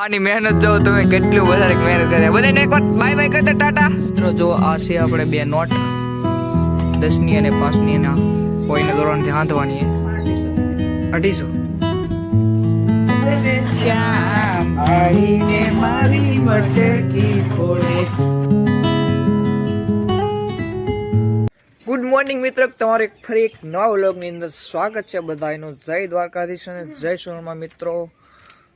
આની મહેનત જો તમે કેટલું વધારે મહેનત કરે બધાને એક વાર બાય બાય કરતા ટાટા. મિત્રો જો આ છે આપણે બે નોટ. દસની અને પાંચની એના કોઈને ધોરણથી હાંધવાની અઢીસો. શ્યામ આવીને મારી મટકી ફોડે. ગુડ મોર્નિંગ મિત્રો. તમારું એક ફરી એક નવા વ્લોગની અંદર સ્વાગત છે બધાનું. જય દ્વારકાધીશ અને જય સોનમાં મિત્રો.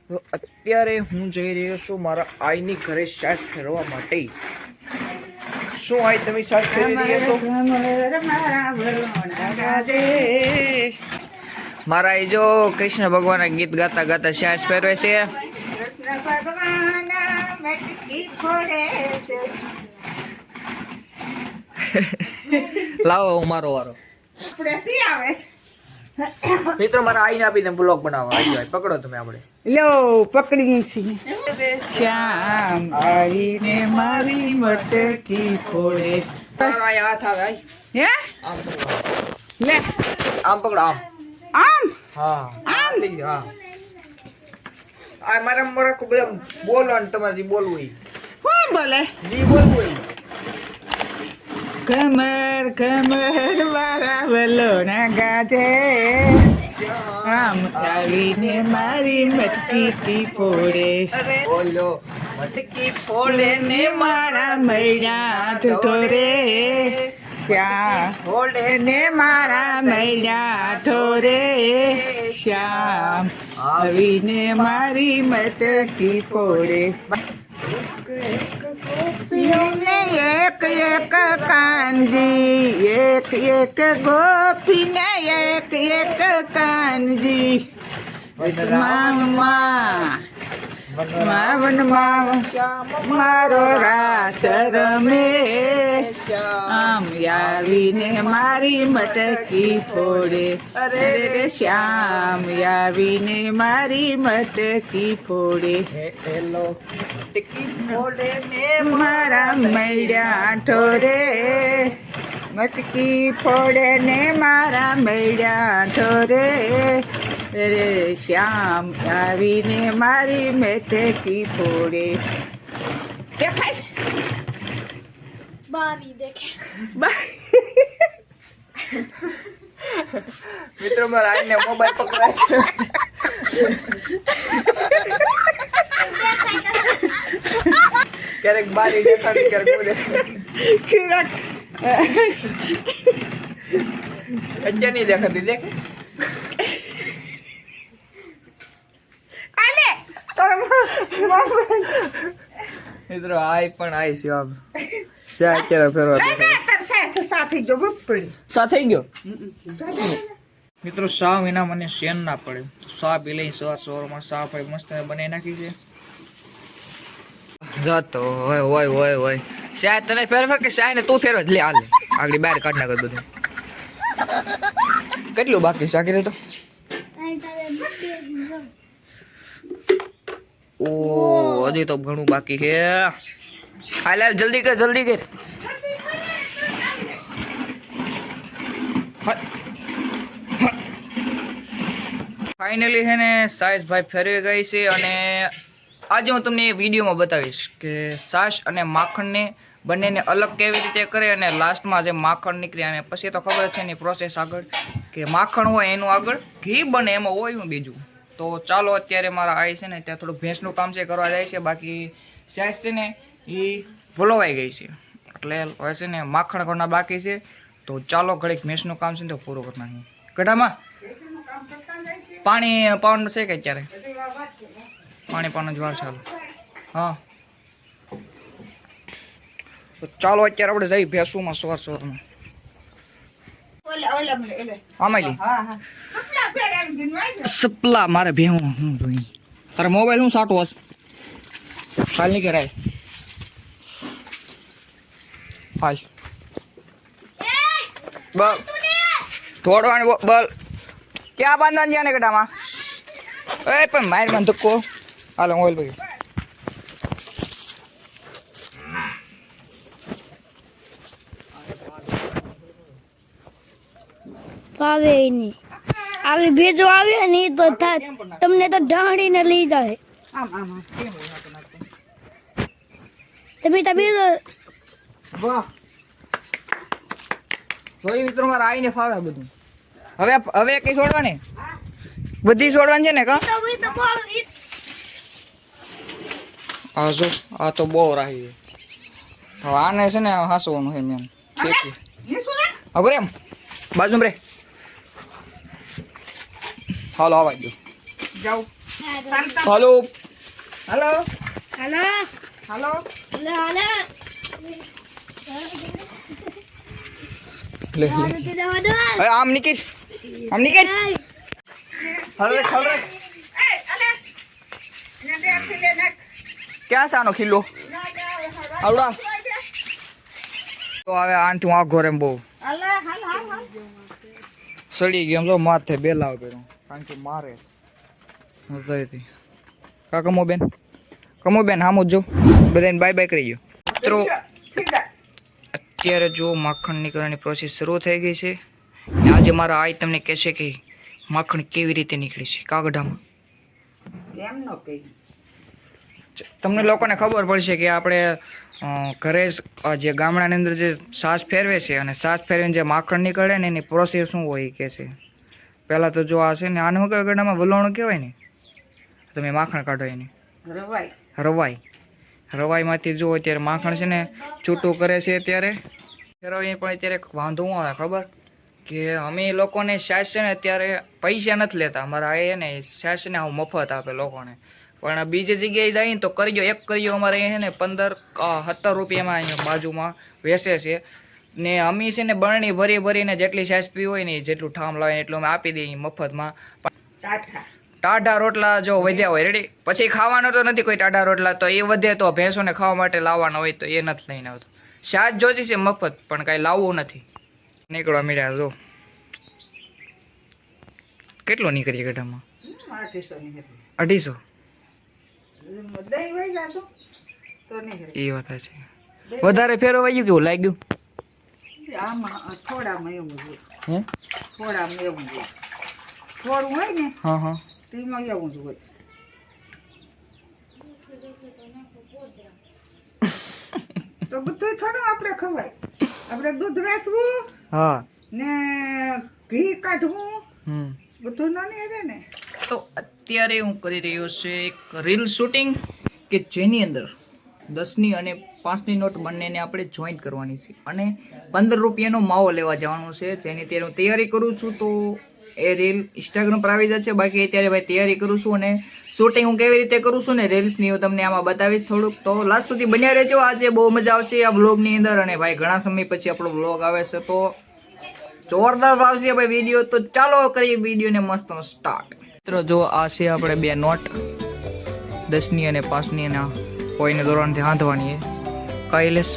તો અત્યારે હું જઈ રહ્યો છું મારા આઈની ઘરે શાસ ફેરવા માટે. શું આઈ તમે શ્વાસ ફેરવી રહ્યા છો? મારા આઈ જો કૃષ્ણ ભગવાનના ગીત ગાતા ગાતા શાસ ફેરવે છે. લાવો હું મારો વારો. મિત્રો મારા આઈને આપી દે બ્લોગ બનાવવા આવી પકડો તમે આપણે. લો પકડી છે. શ્યામ આવીને મારી મટકી ફોડે. હાથ આવે હે? લે. આમ પકડો આમ. આમ? હા આમ? લઈ હા. આ મારા મોરા કો બધા બોલો ને તમારે જે બોલવું કોણ બોલે? જી બોલવું હોય કમર કમર મારા વલો ના ગાજે. આમ આવીને મારી મટકી ફોડે. બોલો મટકી ફોડે ને મારા મૈયા ઠોરે શ્યા ફોડે ને મારા મૈયા ઠોરે શ્યામ આવીને મારી મટકી ફોડે. ગોપીને એક એક કાનજી એક એક ગોપીને એક એક કાનજી. વસમાનમાં માવનમાં મારો રાસ રમે આમ આવીને મારી મટકી ફોડે. અરે શ્યામ આવીને મારી મટકી ફોડે. ફોડે ને મારા મૈયા ઠોરે મટકી ફોડે ને મારા મૈયા ઠોરે રે શ્યામ આવીને મારી મટકી ફોડે. દેખાય છે? બારી દેખે. મિત્રો મારા આઈને મોબાઈલ પકડાય. ક્યારેક બારી દેખાડી ક્યારેક બોલે કિરક. અત્યાર નહીં દેખાતી દેખ આલે તારા મોબાઈલ. મિત્રો આય પણ આઈ છે આમ. અત્યારે ફેરવા સાથે. ના, સાથે ગયો મિત્રો સા વિના મને શેન ના પડે. સા પી લઈ સવાર સવારમાં સા ભાઈ મસ્ત બનાવી નાખી છે. જતો હોય હોય હોય હોય. શાયદ તને ફેરફાર કે શાય ને તું ફેરવા લે હાલ. આગળ બહાર કાઢ નાખ બધું. કેટલું બાકી શાકી તો? હજી તો ઘણું બાકી છે. હાલ જલ્દી કર જલ્દી કર. ફાઇનલી છે ને સાયસભાઈ ભાઈ ફેરવી ગઈ છે અને આજે હું તમને એ વિડીયોમાં બતાવીશ કે સાસ અને માખણને બંનેને અલગ કેવી રીતે કરે અને લાસ્ટમાં જે માખણ નીકળે અને પછી તો ખબર છે એની પ્રોસેસ આગળ કે માખણ હોય એનું આગળ ઘી બને એમાં હોય બીજું. તો ચાલો અત્યારે મારા આઈ છે ને ત્યાં થોડુંક ભેંસનું કામ છે કરવા જાય છે. બાકી સાઈઝ છે ને એ ભૂલવાઈ ગઈ છે. એટલે હવે છે ને માખણ ઘરના બાકી છે. તો ચાલો ઘડીક ભેંસનું કામ છે ને તો પૂરું કરી નાખીએ. ગઢામાં? પાણી પાવાનું છે કે અત્યારે? પાણી પાવાનું જવાર ચાલો. હા. તો ચાલો અત્યારે આપણે જઈ ભેંસુમાં સવાર સવારમાં. આમાં હા હા. સપલા મારે ભેવું હું જોઈ. તારે મોબાઈલ હું સાટો હશે? હાલ નહીં કરાય હાલ. બલ. તોડવાની બલ. ક્યાં બાંધવાનું જ્યાં ને ગટામાં એ પણ માર મને ધક્કો. હાલો, મોબાઈલ ભાઈ પાવે નહીં. આગળ ભેજો આવે ને એ તો તમને તો ઢાંડીને લઈ જાય. આમ આમ તમે તમે વાહ. જોઈ મિત્રો મારા આઈને ફાવે બધું. હવે હવે કઈ છોડવાની? બધી છોડવાની છે ને કા? આ જો આ તો બહુ રાહી હવે આને છે ને હાસવાનું છે મેમ નીસું ને એમ. બાજુ રે. હાલો આવા દો. જાઉં હાલો. હલો. હાલો. હલો. હાલો લે લે. તે આમ આમ ક્યાં છે આનો ખીલ્લો? ના આવડા. તો હવે આનથી હું આઘો રેમ બહુ અલે હાલ હાલ હાલ. સડી ગયો એમ જો માથે બેલાવ કર્યો. કારણ કે મારે જઈથી કા કમો બેન? કમો બેન હામો જ બધાને બાય બાય કરી ગયો મિત્રો અત્યારે જો માખણ નીકળવાની પ્રોસેસ શરૂ થઈ ગઈ છે. આજે મારા આઈ તમને કહેશે કે માખણ કેવી રીતે નીકળે છે? કાગડામાં. એમ નો કહી. તમને લોકોને ખબર પડશે કે આપણે ઘરે જ ગામડાની અંદર જે સાસ ફેરવે છે અને સાસ ફેરવીને જે માખણ નીકળે ને એની પ્રોસેસ શું હોય કે છે. પહેલાં તો જો આ છે ને આને શું કહેવાય ગળામાં વલોણું કહેવાય ને? તમે માખણ કાઢો એની. રવાય રવાઈ. રવાઈમાંથી જો અત્યારે માખણ છે ને છૂટું કરે છે અત્યારે. ફેરવીને પણ અત્યારે વાંધો શું આવે ખબર? કે અમે લોકોને સાસ છે ને અત્યારે પૈસા નથી લેતા. અમારા એ ને સાસને આવું મફત આપે લોકોને. પણ બીજી જગ્યાએ જઈએ ને તો કરજો એક કર્યો અમારે અહીંયા ને પંદર સત્તર રૂપિયામાં અહીંયા બાજુમાં વેચે છે. ને અમે છે ને બરણી ભરી ભરીને જેટલી સાસ પી હોય ને જેટલું ઠામ લાવે એટલું અમે આપી દઈએ મફતમાં. ટાઢા. રોટલા જો વધ્યા હોય રેડી પછી ખાવાનો તો નથી કોઈ ટાઢા રોટલા તો એ વધે તો ભેંસોને ખાવા માટે લાવવાના હોય તો એ નથી લઈને આવતો. સાજ જોતી છે મફત પણ કાંઈ લાવવું નથી. નીકળવા મીડ્યા જો. કેટલો નીકળી ગઢામાં? અઢીસો એ વાત છે વધારે ફેરવાયું કેવું લાગ્યું આમાં થોડામાં એવું હોય હે? થોડામાં એવું જ થોડું હોય ને હા એવું જ હોય. તો બધું થોડું આપણે ખવાય. આપણે દૂધ વેચવું હા. ને ઘી કાઢવું. હમ. બધું ના રહે ને. તો અત્યારે હું કરી રહ્યો છે એક રીલ શૂટિંગ કે જેની અંદર દસની અને પાંચની નોટ બંનેને આપણે જોઈન્ટ કરવાની છે. અને પંદર રૂપિયાનો માવો લેવા જવાનો છે, જેની અત્યારે હું તૈયારી કરું છું તો એ રીલ ઇન્સ્ટાગ્રામ પર આવી જશે. બાકી અત્યારે ભાઈ તૈયારી કરું છું અને શૂટિંગ હું કેવી રીતે કરું છું ને રીલ્સની હું તમને આમાં બતાવીશ થોડુંક. તો લાસ્ટ સુધી બન્યા રહેજો. આજે બહુ મજા આવશે આ વ્લોગની અંદર અને ભાઈ ઘણા સમય પછી આપણો વ્લોગ આવે છે તો જોરદાર આવશે ભાઈ વીડિયો તો ચાલો કરીએ વિડીયોને મસ્ત સ્ટાર્ટ મિત્રો, જો આ છે આપણે બે નોટ, દસની અને પાંચની અને કોઈને ધોરણથી હાંધવાની છે કઈ લેસ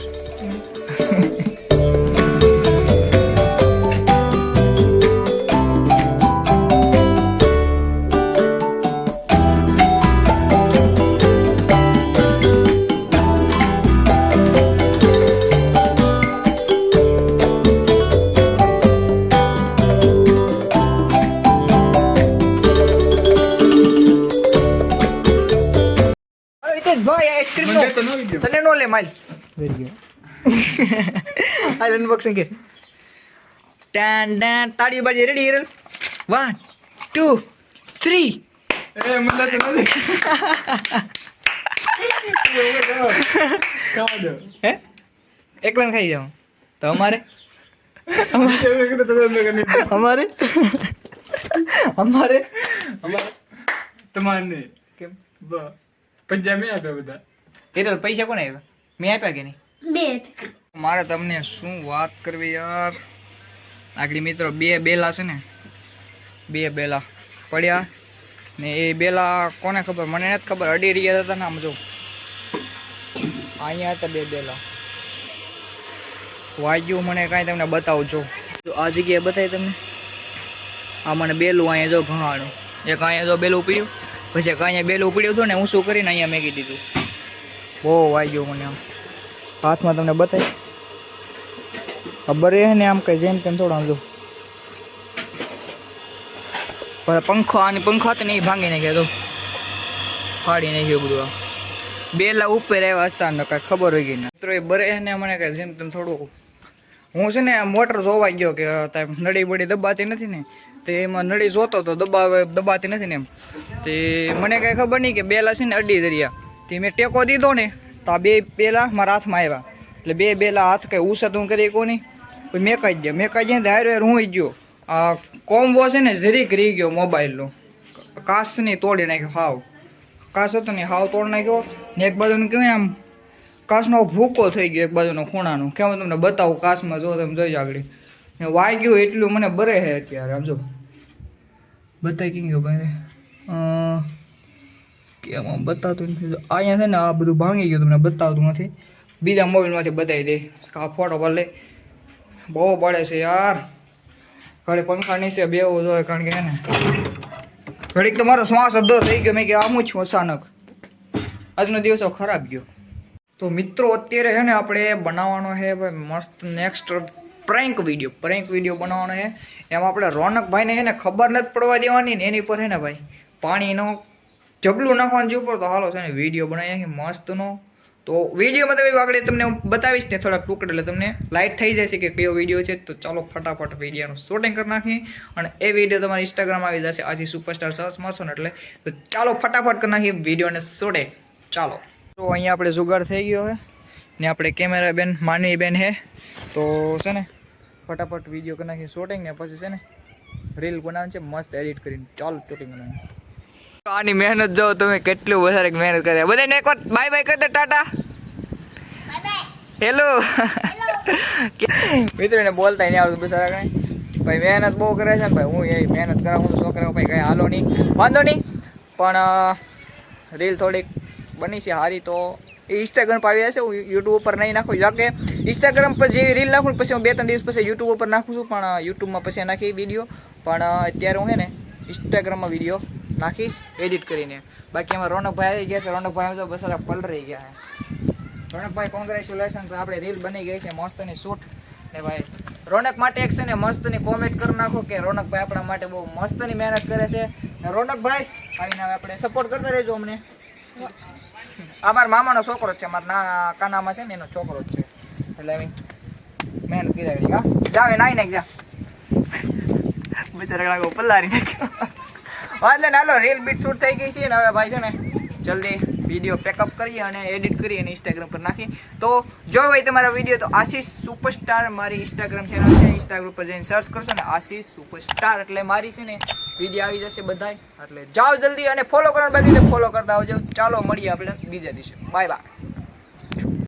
તને નો લે માલ વેરી ગુડ આઈ અનબોક્સિંગ કે ટાન ટાન તાળી બાજી રેડી હિરલ 1 2 3 હે એકલા ખાઈ જાઉં તો અમારે અમારે અમારે તમારે કેમ પંજાબ આપ્યા બધા હિરલ પૈસા કોને આપ્યા મેં આપ્યા કે નહીં? બે મારે તમને શું વાત કરવી યાર? આગળ મિત્રો બે બેલા છે ને? બે બેલા પડ્યા. ને એ બેલા કોને ખબર? મને નથી ખબર. અડી રહ્યા હતા ને આમ જો. અહીંયા હતા બે બેલા. વાગ્યું મને કાંઈ તમને બતાવું જો જો આ જગ્યાએ બતાવી તમને. આ મને બેલું અહીંયા જો ઘણાનું એક અહીંયા જો બેલું પીડ્યું પછી અહીંયા બેલું પીડ્યું હતું ને હું શું કરીને અહીંયા મેકી દીધું. બહુ વાગ્યું મને આમ. હાથમાં તમને બતાવી ખબર હે ને આમ કઈ જેમ તેમ થોડા આમ જો. પંખો આની પંખો હતો ને એ ભાંગી નાખ્યો તો. ફાડી નાખ્યું બધું આ બેલા ઉપર આવ્યા અચાનક, કાંઈ ખબર હોય ગઈ ને. મિત્રો, એ બરે ને મને કાંઈ જેમ તેમ થોડું. હું છે ને મોટર જોવા ગયો કે નળી બળી દબાતી નથી ને, તે એમાં નળી જોતો તો દબાવે, દબાતી નથી ને એમ. તે મને કાંઈ ખબર નહીં કે બેલા છે ને અડી દરિયા. તે મેં ટેકો દીધો ને, તો આ બે પેલા મારા હાથમાં આવ્યા. એટલે બે બેલા હાથ કંઈ ઉસત કરી કોની. પછી મેકાઈ ગયા મેકાઈ ગયા ને હાર હાર હું ગયો. આ કોમ્બો છે ને જરીક રહી ગયો મોબાઈલનો. કાસની તોડી નાખ્યો હાવ. કાસ હતો ને, હાવ તોડી નાખ્યો. ને એક બાજુનું કેવું આમ કાસનો ભૂકો થઈ ગયો એક બાજુનો ખૂણાનો. કેમ હું તમને બતાવું કાસમાં જો તમે જોઈ આગળ. ને વાગ્યું એટલું મને બરે છે અત્યારે, આમ જો. બતાવી ગયો ભાઈ. કેમ બતાવતું નથી. અહીંયા છે ને આ બધું ભાંગી ગયું તમને બતાવતું નથી. બીજા મોબાઈલમાંથી બતાવી દે. કે આ ફોટો પર લે. બહુ પડે છે યાર. ઘરે પંખા નીચે બેવું જોઈએ કારણ કે છે ને ઘડીક તો મારો શ્વાસ અધો થઈ ગયો. મેં કે આમું છું અચાનક. આજનો દિવસો ખરાબ ગયો. તો મિત્રો, અત્યારે છે ને આપણે બનાવવાનો છે ભાઈ મસ્ત next prank video prank video બનાવવાનો છે. એમાં આપણે રોનકભાઈને છે ને ખબર નથી પડવા દેવાની ને એની પર છે ને ભાઈ પાણીનો જબલું નાખવાનું જે ઉપર તો હાલો છે ને વીડિયો બનાવીએ છીએ મસ્તનો. તો વિડીયોમાં તમે આગળ તમને હું બતાવીશ ને થોડાક ટુકડે, એટલે તમને લાઇટ થઈ જશે કે કયો વીડિયો છે, તો ચાલો ફટાફટ વિડીયોનું શૂટિંગ કરી નાખીએ. અને એ વીડિયો તમારા ઇન્સ્ટાગ્રામ આવી જશે આજે સુપરસ્ટાર સર્ચ મારશો ને એટલે, તો ચાલો ફટાફટ કરી નાખીએ વિડીયોને શૂટિંગ ચાલો. તો અહીંયા આપણે જુગાડ થઈ ગયો છે. ને આપણે કેમેરા બેન, માનવી બેન હે તો છે ને, ફટાફટ વીડિયો કરી નાખીએ શૂટિંગ ને પછી છે ને રીલ બનાવે છે, મસ્ત એડિટ કરીને. ચાલો શૂટિંગ બનાવવાની આની મહેનત જો તમે કેટલું વધારે મહેનત કરે. બધાને એકવાર બાય બાય કરી દે ટાટા. હેલો મિત્રોને બોલતા નહીં આવડતું બિચારા કઈ. ભાઈ મહેનત બહુ કરે છે ને ભાઈ હું એ મહેનત કરાવું હું છોકરાઓ ભાઈ કઈ હાલો નહીં. વાંધો નહીં. પણ રીલ થોડીક બની છે સારી તો એ ઇન્સ્ટાગ્રામ પર આવી જશે. હું યુટ્યુબ ઉપર નહીં નાખું. જોકે ઇન્સ્ટાગ્રામ પર જે રીલ નાખું પછી હું બે ત્રણ દિવસ પછી યુટ્યુબ ઉપર નાખું છું. પણ યુટ્યુબમાં પછી નાખી વીડિયો પણ અત્યારે હું છે ને ઇન્સ્ટાગ્રામમાં વીડિયો નાખીશ એડિટ કરીને. બાકી એમાં રોનકભાઈ આવી ગયા છે, રોનકભાઈ તો બસ પલરી ગયા છે. રોનકભાઈ કોંગ્રેચ્યુલેશન આપણે રીલ બની ગઈ છે, મસ્તની શૂટ ને ભાઈ, રોનક માટે એક છે ને મસ્તની કોમેન્ટ કરી નાખો કે રોનકભાઈ આપણા માટે બહુ મસ્તની મહેનત કરે છે. ને રોનકભાઈ, આવીને આપણે સપોર્ટ કરતા રહેજો અમને. આ મારા મામાનો છોકરો છે, મારા ના, કાનામાં છે ને એનો છોકરો જ છે. એટલે એમ મહેનત કર્યા કરી હા જાવે નાઈ નાખ, જા. બિચારા પલ્લારી નાખ્યો. વાંધો ને હાલો રીલ બીટ શૂટ થઈ ગઈ છે ને હવે ભાઈ છે ને જલ્દી વીડિયો પેકઅપ કરીએ અને એડિટ કરી અને ઇન્સ્ટાગ્રામ પર નાખી તો જો હોય તમારા વીડિયો તો આશીષ સુપરસ્ટાર મારી ઇન્સ્ટાગ્રામ ચેનલ છે ઇન્સ્ટાગ્રામ પર જઈને સર્ચ કરશો ને આશીષ સુપરસ્ટાર એટલે મારી છે ને વીડિયો આવી જશે બધાય. એટલે જાઓ જલ્દી અને ફોલો કરવાનું બાકી ફોલો કરતા આવજો. ચાલો, મળીએ આપણે બીજા દિવસે. Bye bye